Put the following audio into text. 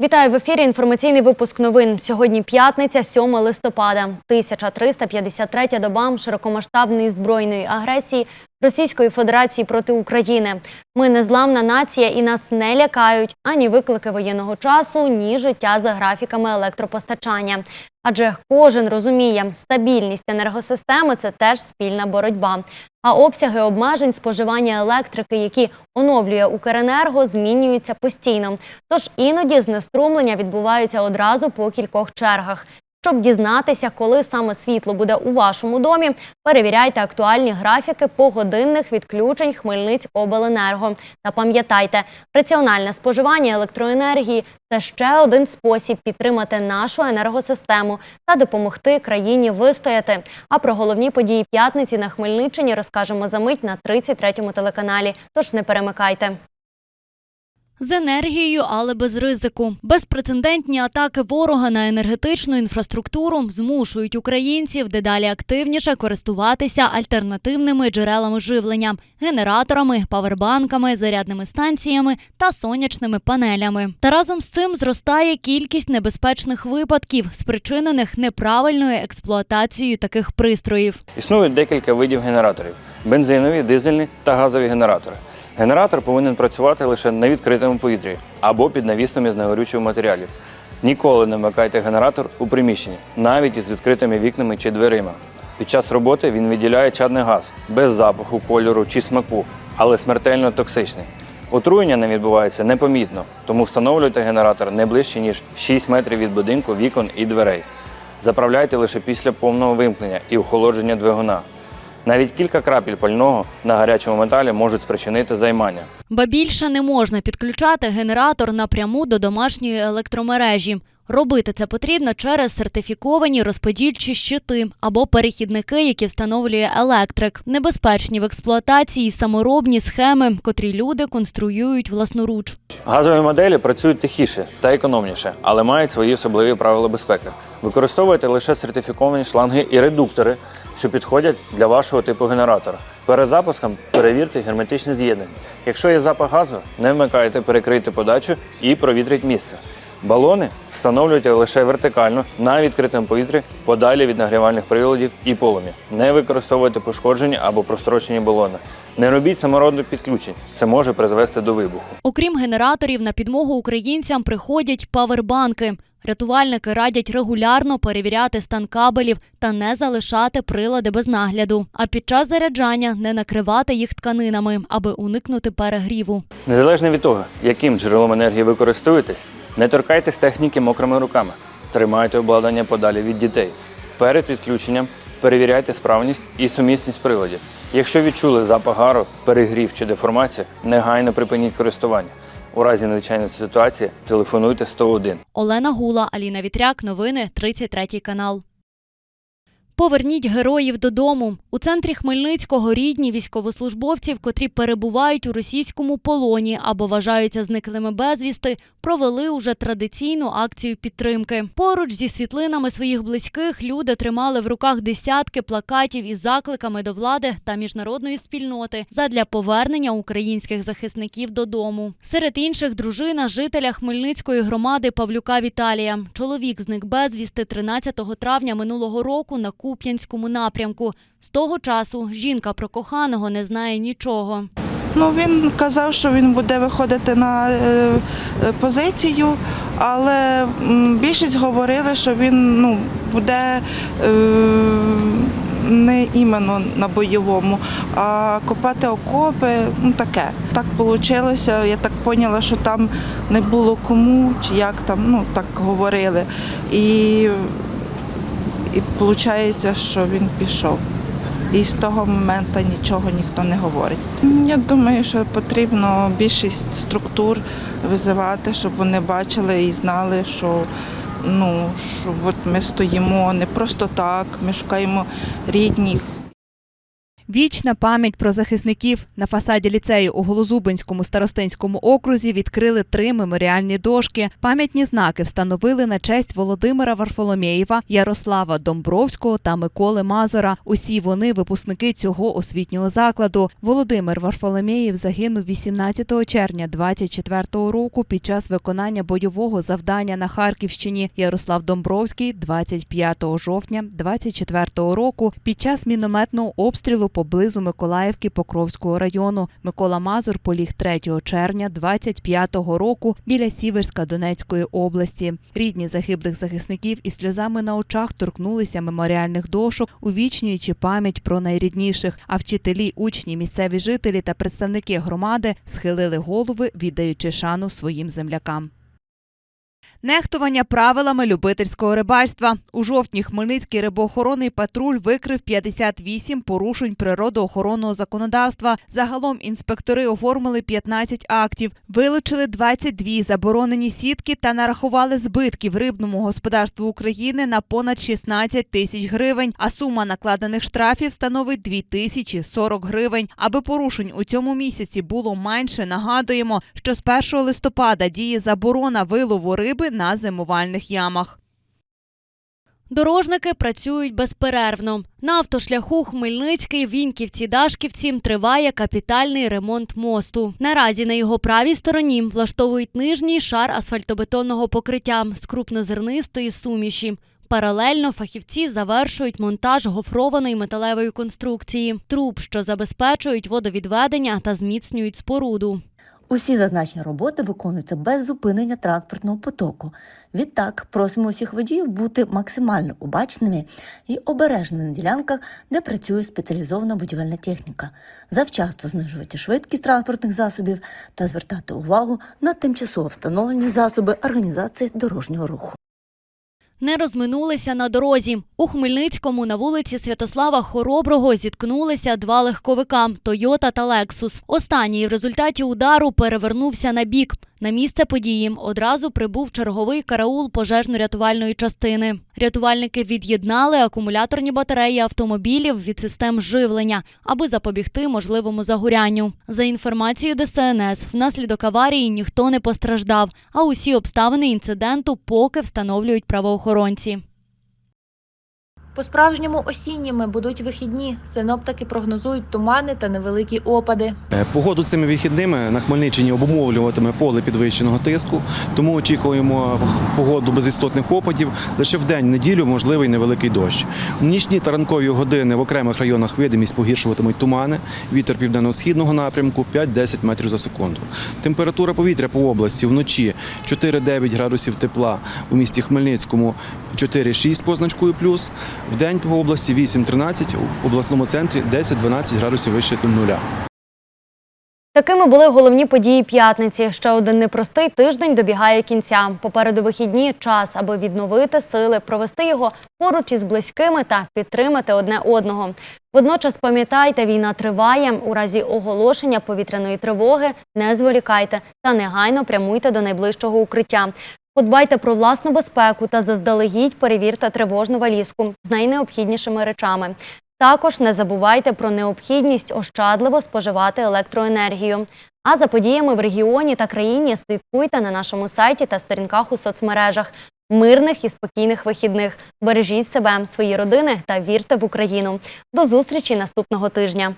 Вітаю в ефірі. Інформаційний випуск новин. Сьогодні п'ятниця, 7 листопада. 1353 доба широкомасштабної збройної агресії Російської Федерації проти України. Ми незламна нація і нас не лякають ані виклики воєнного часу, ні життя за графіками електропостачання. Адже кожен розуміє, стабільність енергосистеми це теж спільна боротьба. А обсяги обмежень споживання електрики, які оновлює Укренерго, змінюються постійно. Тож іноді знеструмлення відбуваються одразу по кількох чергах. Щоб дізнатися, коли саме світло буде у вашому домі, перевіряйте актуальні графіки погодинних відключень Хмельницькобленерго. Та пам'ятайте, раціональне споживання електроенергії це ще один спосіб підтримати нашу енергосистему та допомогти країні вистояти. А про головні події п'ятниці на Хмельниччині розкажемо за мить на 33-му телеканалі. Тож не перемикайте. З енергією, але без ризику. Безпрецедентні атаки ворога на енергетичну інфраструктуру змушують українців дедалі активніше користуватися альтернативними джерелами живлення генераторами, павербанками, зарядними станціями та сонячними панелями. Та разом з цим зростає кількість небезпечних випадків, спричинених неправильною експлуатацією таких пристроїв. Існують декілька видів генераторів: бензинові, дизельні та газові генератори. Генератор повинен працювати лише на відкритому повітрі або під навісом із негорючих матеріалів. Ніколи не вмикайте генератор у приміщенні, навіть із відкритими вікнами чи дверима. Під час роботи він виділяє чадний газ без запаху, кольору чи смаку, але смертельно токсичний. Отруєння не відбувається непомітно, тому встановлюйте генератор не ближче, ніж 6 метрів від будинку, вікон і дверей. Заправляйте лише після повного вимкнення і охолодження двигуна. Навіть кілька крапель пального на гарячому металі можуть спричинити займання. Ба більше не можна підключати генератор напряму до домашньої електромережі. Робити це потрібно через сертифіковані розподільчі щити або перехідники, які встановлює електрик. Небезпечні в експлуатації саморобні схеми, котрі люди конструюють власноруч. Газові моделі працюють тихіше та економніше, але мають свої особливі правила безпеки. Використовуйте лише сертифіковані шланги і редуктори, що підходять для вашого типу генератора. Перед запуском перевірте герметичне з'єднання. Якщо є запах газу, не вмикайте, перекрийте подачу і провітріть місце. Балони встановлюйте лише вертикально на відкритому повітрі, подалі від нагрівальних приладів і полум'я. Не використовуйте пошкоджені або прострочені балони. Не робіть самородних підключень. Це може призвести до вибуху. Окрім генераторів, на підмогу українцям приходять павербанки. Рятувальники радять регулярно перевіряти стан кабелів та не залишати прилади без нагляду. А під час заряджання не накривати їх тканинами, аби уникнути перегріву. Незалежно від того, яким джерелом енергії ви користуєтесь, не торкайтесь техніки мокрими руками. Тримайте обладнання подалі від дітей. Перед підключенням перевіряйте справність і сумісність приладів. Якщо відчули запах гару, перегрів чи деформацію, негайно припиніть користування. У разі надзвичайної ситуації телефонуйте 101. Олена Гула, Аліна Вітряк. Новини 33 канал. Поверніть героїв додому. У центрі Хмельницького рідні військовослужбовців, котрі перебувають у російському полоні або вважаються зниклими безвісти, провели уже традиційну акцію підтримки. Поруч зі світлинами своїх близьких люди тримали в руках десятки плакатів із закликами до влади та міжнародної спільноти задля повернення українських захисників додому. Серед інших дружина жителя Хмельницької громади Павлюка Віталія. Чоловік зник безвісти 13 травня минулого року на Куп'янському напрямку. З того часу жінка про коханого не знає нічого. Ну, він казав, що він буде виходити на е, е, позицію, але більшість говорили, що він ну, буде е, не іменно на бойовому, а копати окопи, ну таке. Так вийшло. Я так поняла, що там не було кому, чи як там, ну так говорили. І, і виходить, що він пішов. І з того моменту нічого ніхто не говорить. Я думаю, що потрібно більшість структур визивати, щоб вони бачили і знали, що ну що от ми стоїмо не просто так, ми шукаємо рідних, Вічна пам'ять про захисників на фасаді ліцею у Голозубинському старостинському окрузі відкрили три меморіальні дошки. Пам'ятні знаки встановили на честь Володимира Варфоломєєва, Ярослава Домбровського та Миколи Мазура. Усі вони випускники цього освітнього закладу. Володимир Варфоломєєв загинув 18 червня 24 року під час виконання бойового завдання на Харківщині. Ярослав Домбровський 25 жовтня 24 року під час мінометного обстрілу поблизу Миколаївки Покровського району. Микола Мазур поліг 3 червня 25-го року біля Сіверська Донецької області. Рідні загиблих захисників із сльозами на очах торкнулися меморіальних дошок, увічнюючи пам'ять про найрідніших. А вчителі, учні, місцеві жителі та представники громади схилили голови, віддаючи шану своїм землякам. Нехтування правилами любительського рибальства. У жовтні Хмельницький рибоохоронний патруль викрив 58 порушень природоохоронного законодавства. Загалом інспектори оформили 15 актів, вилучили 22 заборонені сітки та нарахували збитків рибному господарству України на понад 16 тисяч гривень. А сума накладених штрафів становить 2040 гривень. Аби порушень у цьому місяці було менше, нагадуємо, що з 1 листопада діє заборона вилову риби на зимувальних ямах. Дорожники працюють безперервно. На автошляху Хмельницький, Віньківці, Дашківці триває капітальний ремонт мосту. Наразі на його правій стороні влаштовують нижній шар асфальтобетонного покриття з крупнозернистої суміші. Паралельно фахівці завершують монтаж гофрованої металевої конструкції, труб, що забезпечують водовідведення та зміцнюють споруду. Усі зазначені роботи виконуються без зупинення транспортного потоку. Відтак просимо усіх водіїв бути максимально обачними і обережними на ділянках, де працює спеціалізована будівельна техніка. Завчасно знижувати швидкість транспортних засобів та звертати увагу на тимчасово встановлені засоби організації дорожнього руху. Не розминулися на дорозі. У Хмельницькому на вулиці Святослава Хороброго зіткнулися два легковика Тойота та Лексус. Останній в результаті удару перевернувся на бік. На місце події одразу прибув черговий караул пожежно-рятувальної частини. Рятувальники від'єднали акумуляторні батареї автомобілів від систем живлення, аби запобігти можливому загорянню. За інформацією ДСНС, внаслідок аварії ніхто не постраждав, а усі обставини інциденту поки встановлюють правоохоронці. По-справжньому осінніми будуть вихідні. Синоптики прогнозують тумани та невеликі опади. Е, Погоду цими вихідними на Хмельниччині обумовлюватиме поле підвищеного тиску, тому очікуємо погоду без істотних опадів. Лише в день неділю можливий невеликий дощ. У нічні та ранкові години в окремих районах видимість погіршуватимуть тумани, вітер південно-східного напрямку 5-10 метрів за секунду. Температура повітря по області вночі 4-9 градусів тепла, у місті Хмельницькому 4-6 з позначкою плюс. В день по області 8-13, в обласному центрі 10-12 градусів вище нуля. Такими були головні події п'ятниці. Ще один непростий тиждень добігає кінця. Попереду вихідні час, аби відновити сили, провести його поруч із близькими та підтримати одне одного. Водночас пам'ятайте, війна триває. У разі оголошення повітряної тривоги не зволікайте та негайно прямуйте до найближчого укриття. Подбайте про власну безпеку та заздалегідь перевірте тривожну валізку з найнеобхіднішими речами. Також не забувайте про необхідність ощадливо споживати електроенергію. А за подіями в регіоні та країні слідкуйте на нашому сайті та сторінках у соцмережах. Мирних і спокійних вихідних. Бережіть себе, свої родини та вірте в Україну. До зустрічі наступного тижня.